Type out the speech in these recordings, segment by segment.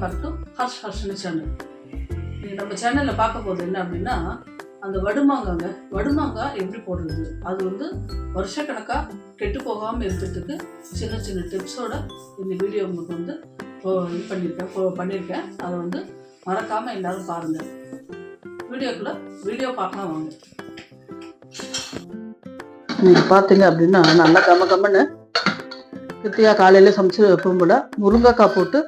Welcome back to Harsh Harshini channel நம்ம சேனலில் பார்க்க போகிறது என்ன அப்படின்னா அந்த வடுமாங்காங்க வடுமாங்காய் எப்படி போடுறது? அது வந்து வருஷக்கணக்காக கெட்டு போகாமல் இருக்கிறதுக்கு சின்ன சின்ன டிப்ஸோட இந்த வீடியோ உங்களுக்கு வந்து இது பண்ணியிருக்கேன் பண்ணியிருக்கேன். அதை வந்து மறக்காமல் எல்லாரும் பாருங்கள் வீடியோக்குள்ளே வீடியோ பார்க்கலாம் வாங்க. நீங்கள் பார்த்தீங்க அப்படின்னா நல்லா கம்ம கம்மன்னு கிருத்திகா காலையில் சமைச்சு வைப்போம் போல முருங்கைக்காய் போட்டு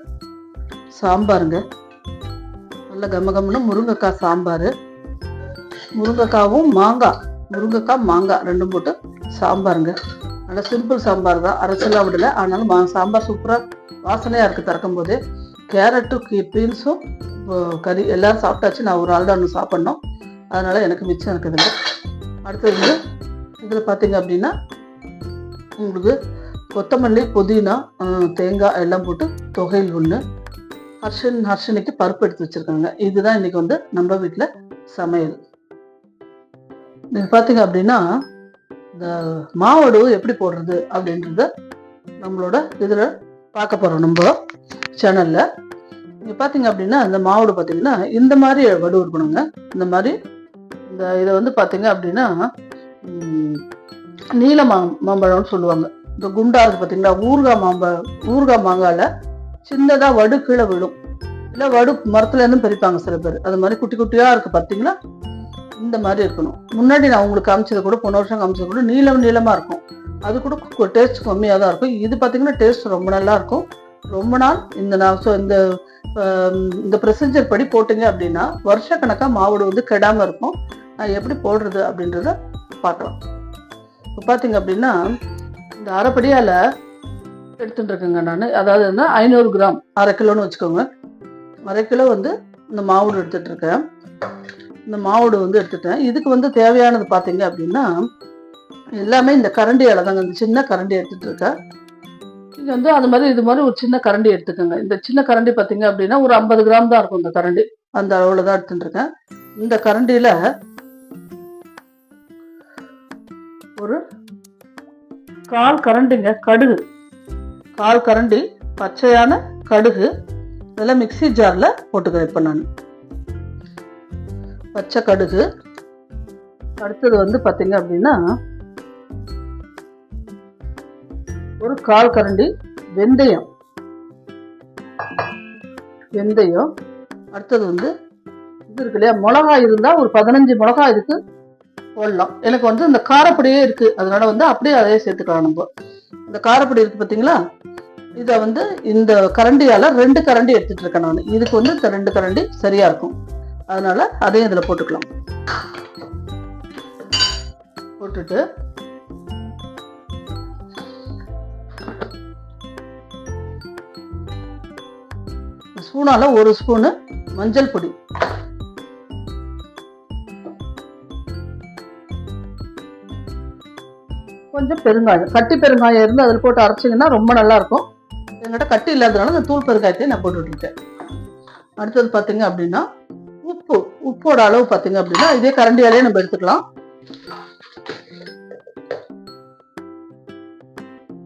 சாம்பாருங்க. நல்ல கம கம்னு முருங்கைக்காய் சாம்பார். முருங்கைக்காவும் மாங்காய் முருங்கைக்காய் மாங்காய் ரெண்டும் போட்டு சாம்பாருங்க. நல்லா சிம்பிள் சாம்பார் தான். அரைச்செல்லாம் விடல. ஆனாலும் மா சாம்பார் சூப்பராக வாசனையாக இருக்குது திறக்கும் போதே. கேரட்டும் பீன்ஸும் கறி எல்லோரும் சாப்பிட்டாச்சு. நான் ஒரு ஆள் தான் ஒன்று சாப்பிட்ணும். அதனால் எனக்கு மிச்சம் இருக்குதுங்க அடுத்தது வந்து இதில் பார்த்தீங்க அப்படின்னா உங்களுக்கு கொத்தமல்லி புதினா தேங்காய் எல்லாம் போட்டு தொகையில் ஒன்று ஹர்ஷன் ஹர்ஷனுக்கு பருப்பு எடுத்து வச்சிருக்காங்க. இதுதான் இன்னைக்கு வந்து நம்ம வீட்டில் சமையல். நீங்கள் பார்த்தீங்க அப்படின்னா இந்த மாவடு எப்படி போடுறது அப்படின்றத நம்மளோட இதில் பார்க்க போகிறோம் நம்ம சேனலில் நீங்கள் பார்த்தீங்க அப்படின்னா இந்த மாவடு பார்த்தீங்கன்னா இந்த மாதிரி வடு இருக்கணுங்க. இந்த மாதிரி இந்த இதை வந்து பார்த்தீங்க அப்படின்னா நீல மா மாம்பழம்னு சொல்லுவாங்க. இந்த குண்டா இருக்கு பார்த்தீங்களா ஊறுகாய் மாம்பழம் ஊறுகாய் மாங்காயில் சின்னதாக வடு கீழே விழும். இல்லை வடு மரத்துல இருந்தும் பிரிப்பாங்க சில பேர். அது மாதிரி குட்டி குட்டியாக இருக்கு பாத்தீங்களா? இந்த மாதிரி இருக்கணும். முன்னாடி நான் உங்களுக்கு காமிச்சது கூட போன வருஷம் காமிச்சது கூட நீளம் நீளமாக இருக்கும். அது கூட டேஸ்ட் கம்மியாக தான் இருக்கும். இது பார்த்தீங்கன்னா டேஸ்ட் ரொம்ப நல்லா இருக்கும். ரொம்ப நாள் இந்த நான் இந்த இந்த ப்ரொசீஜர் படி போட்டீங்க அப்படின்னா வருஷக்கணக்காக மாவுடு வந்து கெடாமல் இருக்கும். நான் எப்படி போடுறது அப்படின்றத பார்க்கலாம். இப்போ பார்த்தீங்க அப்படின்னா இந்த அரைப்படியால் எடுத்துட்டு இருக்கேங்க நான். அதாவது வந்து ஐநூறு கிராம் அரை கிலோன்னு வச்சுக்கோங்க. அரை கிலோ வந்து இந்த மாவுடு எடுத்துட்டு இருக்கேன் இந்த மாவுடு வந்து எடுத்துட்டேன். இதுக்கு வந்து தேவையானது பார்த்தீங்க அப்படின்னா எல்லாமே இந்த கரண்டியால் தாங்க இந்த சின்ன கரண்டி எடுத்துட்டு இருக்கேன் நீங்கள் வந்து அது மாதிரி இது மாதிரி ஒரு சின்ன கரண்டி எடுத்துக்கோங்க. இந்த சின்ன கரண்டி பார்த்தீங்க அப்படின்னா ஒரு ஐம்பது கிராம் தான் இருக்கும் இந்த கரண்டி. அந்த அளவில் தான் எடுத்துட்டு இருக்கேன் இந்த கரண்டியில் ஒரு கால் கரண்டிங்க கடுகு. கால் கரண்டி பச்சையான கடுகு இதெல்லாம் மிக்ஸி ஜாரில் போட்டுக்கிறேன் இப்போ நான். பச்சை கடுகு. அடுத்தது வந்து பார்த்தீங்க அப்படின்னா ஒரு கால் கரண்டி வெந்தயம். வெந்தயம். அடுத்தது வந்து இது இருக்கு இல்லையா மிளகா இருந்தால் ஒரு பதினஞ்சு மிளகா இதுக்கு போடலாம். எனக்கு வந்து இந்த காரப்பொடியே இருக்கு. அதனால வந்து அப்படியே அதையே சேர்த்துக்கலாம் நம்ம. இந்த காரப்பொடி இருக்குது பார்த்தீங்களா இதை வந்து இந்த கரண்டியால ரெண்டு கரண்டி எடுத்துகிட்டு இருக்கேன் நான். இதுக்கு வந்து இந்த ரெண்டு கரண்டி சரியாக இருக்கும். அதனால அதையும் இதில் போட்டுக்கலாம். போட்டுட்டு ஸ்பூனால ஒரு ஸ்பூனு மஞ்சள் பொடி. கொஞ்சம் பெருங்காயம் கட்டி பெருங்காயம் இருந்து அதில் போட்டு அரைச்சிங்கன்னா ரொம்ப நல்லா இருக்கும். என்கிட்ட கட்டி இல்லாததுனால இந்த தூள் பெருங்காயத்தையும் நான் போட்டு அடுத்தது பார்த்தீங்க அப்படின்னா உப்பு உப்போட அளவு பார்த்தீங்க அப்படின்னா இதே கரண்டியாலே நம்ம எடுத்துக்கலாம்.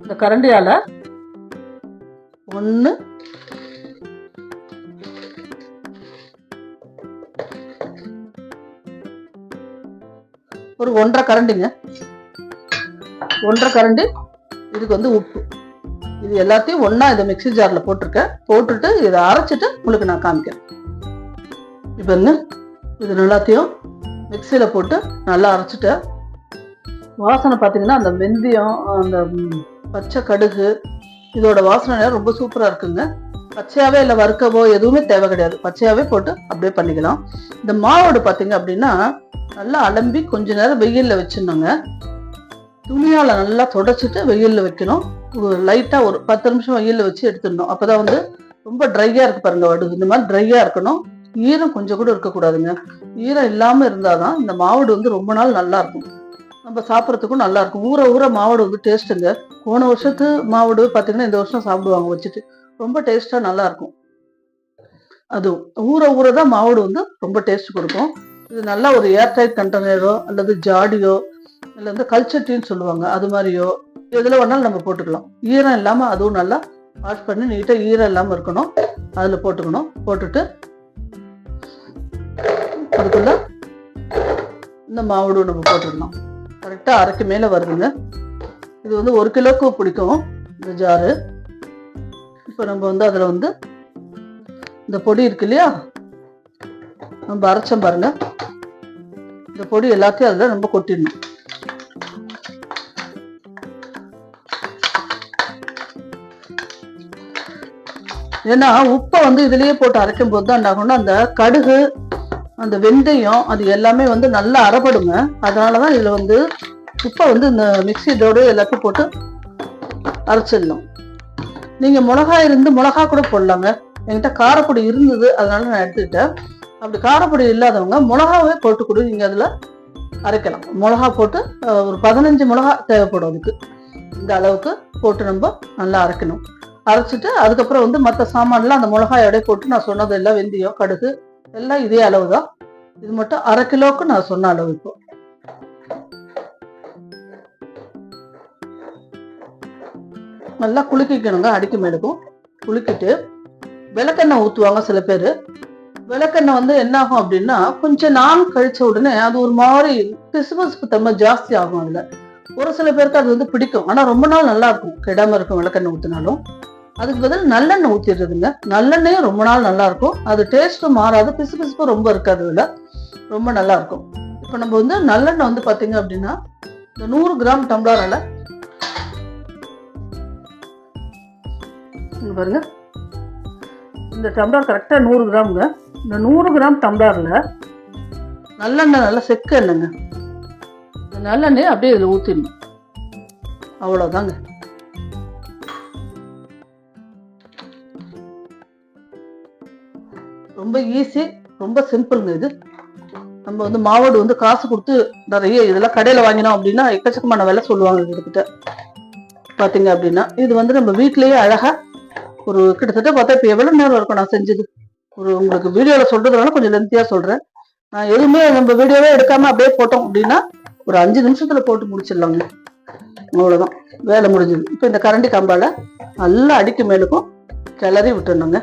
இந்த கரண்டியால ஒன்று ஒரு ஒன்றரை கரண்டிங்க. ஒன்றரை கரண்டி இதுக்கு வந்து உப்பு. இது எல்லாத்தையும் ஒன்னா இதை மிக்ஸி ஜார்ல போட்டிருக்கேன் போட்டுட்டு இதை அரைச்சிட்டு உங்களுக்கு நான் காமிக்கிறேன். இப்போ என்ன இது எல்லாத்தையும் மிக்சியில் போட்டு நல்லா அரைச்சிட்டேன் வாசனை பார்த்தீங்கன்னா அந்த வெந்தயம் அந்த பச்சை கடுகு இதோட வாசனை ரொம்ப சூப்பராக இருக்குங்க. பச்சையாவே இல்லை வறுக்கவோ எதுவுமே தேவை கிடையாது. பச்சையாவே போட்டு அப்படியே பண்ணிக்கலாம். இந்த மாவோடு பார்த்தீங்க அப்படின்னா நல்லா அலம்பி கொஞ்ச நேரம் வெயிலில் வச்சுருந்தோங்க துணியால் நல்லா தொடச்சிட்டு வெயிலில் வைக்கணும். லைட்டாக ஒரு பத்து நிமிஷம் வெயில்ல வச்சு எடுத்துடணும். அப்போ தான் வந்து ரொம்ப ட்ரையாக இருக்கு பாருங்க வடுகு இந்த மாதிரி ட்ரையாக இருக்கணும். ஈரம் கொஞ்சம் கூட இருக்கக்கூடாதுங்க ஈரம் இல்லாமல் இருந்தால் தான் இந்த மாவடு வந்து ரொம்ப நாள் நல்லாயிருக்கும் நம்ம சாப்பிட்றதுக்கும் நல்லாயிருக்கும் ஊற ஊற மாவடு வந்து டேஸ்ட்டுங்க போன வருஷத்து மாவடு பார்த்தீங்கன்னா இந்த வருஷம் சாப்பிடுவாங்க வச்சுட்டு. ரொம்ப டேஸ்ட்டாக நல்லாயிருக்கும் அது ஊற ஊற தான் மாவடு வந்து ரொம்ப டேஸ்ட் கொடுக்கும். இது நல்லா ஒரு ஏர்டைட் கண்டெய்னரோ அல்லது ஜாடியோ இல்லை வந்து கல்ச்சட்டின்னு சொல்லுவாங்க அது மாதிரியோ எதில் வேணாலும் நம்ம போட்டுக்கலாம். ஈரம் இல்லாமல் அதுவும் நல்லா வாஷ் பண்ணி நீட்டாக ஈரம் இல்லாமல் இருக்கணும். அதில் போட்டுக்கணும். போட்டுட்டு அதுக்குள்ள இந்த மாவுடு நம்ம போட்டுடணும் கரெக்டாக அரைக்கு மேலே வருதுங்க. இது வந்து ஒரு கிலோக்கு பிடிக்கும் இந்த ஜாரு இப்போ நம்ம வந்து அதில் வந்து இந்த பொடி இருக்கு இல்லையா? நம்ம அரைச்சோம் பாருங்க. இந்த பொடி எல்லாத்தையும் அதில் நம்ம கொட்டிடணும். ஏன்னா உப்பை வந்து இதுலயே போட்டு அரைக்கும் போது தான் என்ன அந்த கடுகு அந்த வெந்தயம் அது எல்லாமே வந்து நல்லா அரைப்படுங்க அதனாலதான் இதுல வந்து உப்பை வந்து இந்த மிக்சி இதோட எல்லாத்தையும் போட்டு அரைச்சிடணும். நீங்க மிளகா இருந்து மிளகா கூட போடலாங்க. என்கிட்ட காரப்பொடி இருந்தது அதனால நான் எடுத்துக்கிட்டேன். அப்படி காரப்பொடி இல்லாதவங்க மிளகாவே போட்டு கொடு நீங்க அதுல அரைக்கலாம். மிளகா போட்டு ஒரு பதினஞ்சு மிளகா தேவைப்படும் அதுக்கு. இந்த அளவுக்கு போட்டு நம்ம நல்லா அரைக்கணும். அரைச்சிட்டு அதுக்கப்புறம் வந்து மற்ற சாமான்லாம் அந்த மிளகாயோட போட்டு நான் சொன்னது எல்லாம் வெந்தயம் கடுகு எல்லாம் இதே அளவு தான் இது மட்டும் அரை கிலோவுக்கு நான் சொன்ன அளவு இப்போ. நல்லா குலுக்கிக்கணுங்க அடிக்க மேடுக்கும். குலுக்கிட்டு விளக்கெண்ணெய் ஊற்றுவாங்க சில பேர். விளக்கெண்ணெய் வந்து என்ன ஆகும் அப்படின்னா கொஞ்சம் நாள் கழிச்ச உடனே அது ஒரு மாதிரி பிசுபிசுப்பு தன்மை ஜாஸ்தி ஆகும் அதில். ஒரு சில பேருக்கு அது வந்து பிடிக்கும். ஆனா ரொம்ப நாள் நல்லா இருக்கும். கிடாம இருக்கும் விளக்கெண்ணெய் ஊற்றினாலும் அதுக்கு பதில் நல்லெண்ணெய் ஊற்றிடுறதுங்க நல்லெண்ணெயும் ரொம்ப நாள் நல்லா இருக்கும் அது டேஸ்ட்டும் மாறாது பிசு பிசுப்பும் ரொம்ப இருக்காது இதில் ரொம்ப நல்லா இருக்கும் இப்போ நம்ம வந்து நல்லெண்ணெய் வந்து பார்த்தீங்க அப்படின்னா இந்த நூறு கிராம் டம்ளரால பாருங்க. இந்த டம்ளர் கரெக்டாக நூறு கிராமுங்க. இந்த நூறு கிராம் டம்ளாரில் நல்லெண்ணெய் நல்லா செக்கு எண்ணெய்ங்க. இந்த நல்லெண்ணெய் அப்படியே இதில் ஊற்றிடணும் அவ்வளோதாங்க ரொம்ப ஈஸி ரொம்ப சிம்பிள்ங்க இது. நம்ம வந்து மாவோடு வந்து காசு கொடுத்து நிறைய இதெல்லாம் கடையில் வாங்கினோம் அப்படின்னா எக்கச்சக்கமான விலை சொல்லுவாங்க இதுக்கிட்ட பார்த்தீங்க அப்படின்னா இது வந்து நம்ம வீட்லேயே அழகா ஒரு கிட்டத்தட்ட பார்த்தா இப்போ எவ்வளோ நேரம் இருக்கும் நான் செஞ்சது? ஒரு உங்களுக்கு வீடியோவில் சொல்கிறதுனால கொஞ்சம் லென்த்தியாக சொல்கிறேன் நான் எதுவுமே நம்ம வீடியோவே எடுக்காம அப்படியே போட்டோம் அப்படின்னா ஒரு அஞ்சு நிமிஷத்தில் போட்டு முடிச்சிடலாங்க. அவ்வளோதான் வேலை முடிஞ்சது. இப்போ இந்த கரண்டி கம்பால நல்லா அடிக்கு மேலுக்கும் கிளறி விட்டுடணுங்க.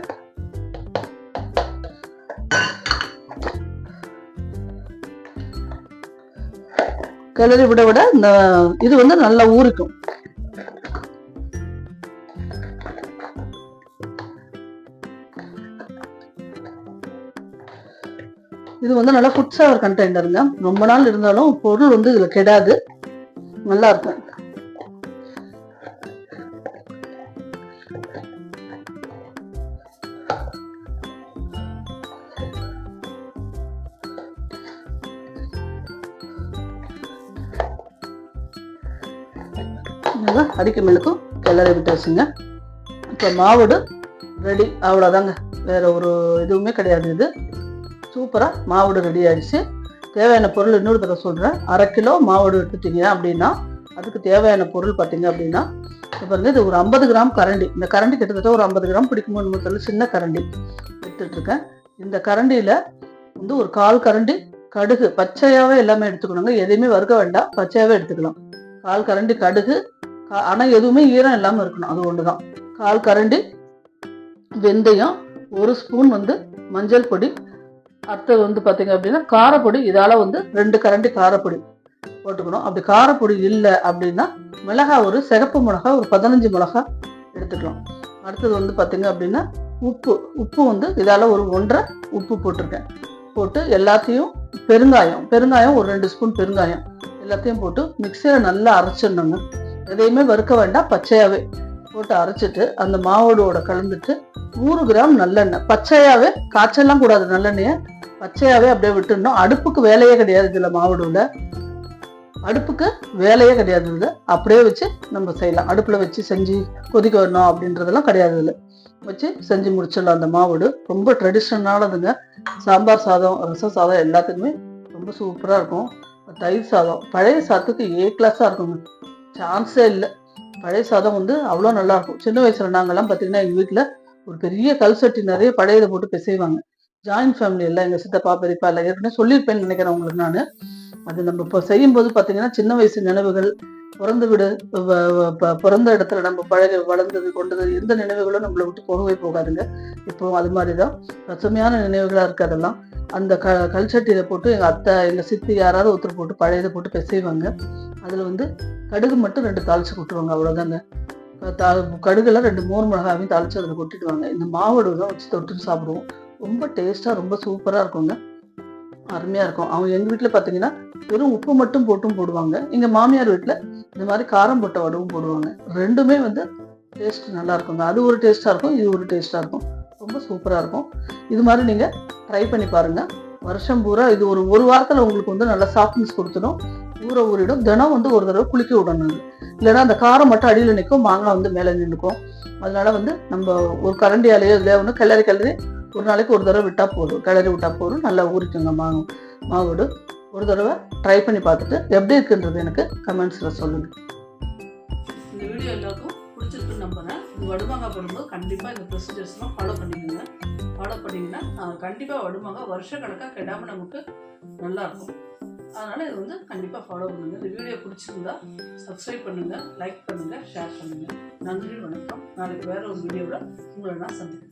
கிளறி விட விட இந்த இது வந்து நல்லா ஊறிக்கும். இது வந்து நல்லா ஃபுட் சேவர் கண்டெய்னருங்க ரொம்ப நாள் இருந்தாலும் பொருள் வந்து இதுல கெடாது. நல்லா இருக்கும். அடிக்க மேலுக்கும் கிளறி விட்டாச்சுங்க இப்போ மாவுடு ரெடி அவ்வளோதாங்க. வேறு ஒரு இதுவுமே கிடையாது இது. சூப்பராக மாவுடு ரெடி ஆயிடுச்சு. தேவையான பொருள் இன்னொரு தடவை சொல்கிறேன் அரை கிலோ மாவுடு எடுத்துட்டீங்க அப்படின்னா அதுக்கு தேவையான பொருள் பார்த்தீங்க அப்படின்னா இப்போ பாருங்க இது ஒரு ஐம்பது கிராம் கரண்டி. இந்த கரண்டி கிட்டத்தட்ட ஒரு ஐம்பது கிராம் பிடிக்குமோ நம்ம சின்ன கரண்டி எடுத்துட்ருக்கேன் இந்த கரண்டியில் வந்து ஒரு கால் கரண்டி கடுகு பச்சையாகவே எல்லாமே எடுத்துக்கணுங்க. எதையுமே வறுக்க வேண்டாம். பச்சையாகவே எடுத்துக்கலாம். கால் கரண்டி கடுகு ஆனால் எதுவுமே ஈரம் இல்லாமல் இருக்கணும். அது ஒன்று தான் கால் கரண்டி வெந்தயம் ஒரு ஸ்பூன் வந்து மஞ்சள் பொடி. அடுத்தது வந்து பார்த்தீங்க அப்படின்னா காரப்பொடி. இதால் வந்து ரெண்டு கரண்டி காரப்பொடி போட்டுக்கணும். அப்படி காரப்பொடி இல்லை அப்படின்னா மிளகா ஒரு சிகப்பு மிளகா ஒரு பதினஞ்சு மிளகா எடுத்துக்கலாம். அடுத்தது வந்து பார்த்தீங்க அப்படின்னா உப்பு. உப்பு வந்து இதால் ஒரு ஒன்றரை உப்பு போட்டிருக்கேன். போட்டு எல்லாத்தையும் பெருங்காயம். பெருங்காயம் ஒரு ரெண்டு ஸ்பூன் பெருங்காயம். எல்லாத்தையும் போட்டு மிக்சியில் நல்லா அரைச்சிடணுங்க. எதையுமே வறுக்க வேண்டாம். பச்சையாகவே போட்டு அரைச்சிட்டு அந்த மாவோடோட கலந்துட்டு நூறு கிராம் நல்லெண்ணெய். பச்சையாகவே காய்ச்சல்லாம் கூடாது நல்லெண்ணெயை. பச்சையாவே அப்படியே விட்டுடணும். அடுப்புக்கு வேலையே கிடையாது இதில் மாவுடுல அடுப்புக்கு வேலையே கிடையாது இதில். அப்படியே வச்சு நம்ம செய்யலாம். அடுப்புல வச்சு செஞ்சு கொதிக்க வரணும் அப்படின்றதெல்லாம் கிடையாது இதில். வச்சு செஞ்சு முடிச்சிடலாம் அந்த மாவோடு. ரொம்ப ட்ரெடிஷ்னலானதுங்க சாம்பார் சாதம் ரசம் சாதம் எல்லாத்துக்குமே ரொம்ப சூப்பராக இருக்கும். தயிர் சாதம். பழைய சாதத்துக்கு ஏ கிளாஸாக இருக்குங்க. சான்ஸே இல்லை. பழைய சாதம் வந்து அவ்வளோ நல்லா இருக்கும் சின்ன வயசுல நாங்கள்லாம் பார்த்தீங்கன்னா எங்கள் வீட்டில் ஒரு பெரிய கல் சட்டி நிறைய பழையதை போட்டு பிசைவாங்க. ஜாயின்ட் ஃபேமிலி இல்லை. எங்கள் சித்தப்பா பெரியப்பா இல்லை ஏற்கனவே சொல்லியிருப்பேன்னு நினைக்கிறேன் உங்களுக்கு நான். அது நம்ம இப்போ செய்யும்போது பார்த்தீங்கன்னா சின்ன வயசு நினைவுகள் பிறந்து விட ப- பிறந்த இடத்துல நம்ம பழக வளர்ந்தது கொண்டது எந்த நினைவுகளும் நம்மளை விட்டு போகவே போகாதுங்க. இப்போ அது மாதிரி தான். பசுமையான நினைவுகளாக இருக்குது அதெல்லாம். அந்த க கல்சட்டியில் போட்டு எங்கள் அத்தை எங்கள் சித்தி யாராவது ஒருத்தர் போட்டு பழையதை போட்டு பிசைவாங்க. அதில் வந்து கடுகு மட்டும் ரெண்டு தாளிச்சு கொட்டுவாங்க அவ்வளோதாங்க கடுகெல்லாம் கடுகுல ரெண்டு மோர் மிளகாவையும் தாளிச்சு அதில் கொட்டிடுவாங்க. இந்த மாவடு தான் வச்சு தொட்டு சாப்பிடுவோம். ரொம்ப டேஸ்ட்டாக ரொம்ப சூப்பராக இருக்குங்க. அருமையாக இருக்கும். அவங்க எங்கள் வீட்டில் பார்த்தீங்கன்னா வெறும் உப்பு மட்டும் போட்டும் போடுவாங்க. எங்கள் மாமியார் வீட்டில் இந்த மாதிரி காரம் போட்ட வடவும் போடுவாங்க. ரெண்டுமே வந்து டேஸ்ட் நல்லா இருக்குங்க. அது ஒரு டேஸ்ட்டாக இருக்கும் இது ஒரு டேஸ்ட்டாக இருக்கும். ரொம்ப சூப்பராக இருக்கும். இது மாதிரி நீங்கள் ட்ரை பண்ணி பாருங்கள் வருஷம் பூரா இது ஒரு ஒரு வாரத்தில் உங்களுக்கு வந்து நல்லா சாஃப்ட்னஸ் கொடுத்துடும். ஊற ஊறிடும் தினம் வந்து ஒரு தடவை குளிக்க விடணும். இல்லைன்னா அந்த காரம் மட்டும் அடியில் நிற்கும் மாங்காய் வந்து மேலே நின்றுக்கும் அதனால வந்து நம்ம ஒரு கரண்டியாலேயோ இதில் ஒன்று கிளறி கிளறி ஒரு நாளைக்கு ஒரு தடவை விட்டால் போதும். கிளறி விட்டால் போதும். நல்லா ஊறிக்குங்க மா மாவோடு ஒரு தடவை ட்ரை பண்ணி பார்த்துட்டு எப்படி இருக்குன்றது எனக்கு கமெண்ட்ஸில் சொல்லுங்கள் இந்த வீடியோ எல்லாருக்கும் பிடிச்சிருக்குன்னு நம்புறேன். இந்த வடுமாங்காய் போடும்போது கண்டிப்பாக இந்த ப்ரொசீஜர்ஸ்லாம் ஃபாலோ பண்ணிக்கோங்க. ஃபாலோ பண்ணிங்கன்னா கண்டிப்பாக வடுமாங்காய் வருஷக்கணக்காக கெடாமல் நமக்கு நல்லாயிருக்கும் அதனால் இது வந்து கண்டிப்பாக ஃபாலோ பண்ணுங்கள் இந்த வீடியோ பிடிச்சிருந்தா சப்ஸ்கிரைப் பண்ணுங்கள் லைக் பண்ணுங்கள் ஷேர் பண்ணுங்கள் நன்றி வணக்கம். நாளைக்கு வேறு ஒரு வீடியோவில் உங்களை நான் சந்திக்கிறேன்.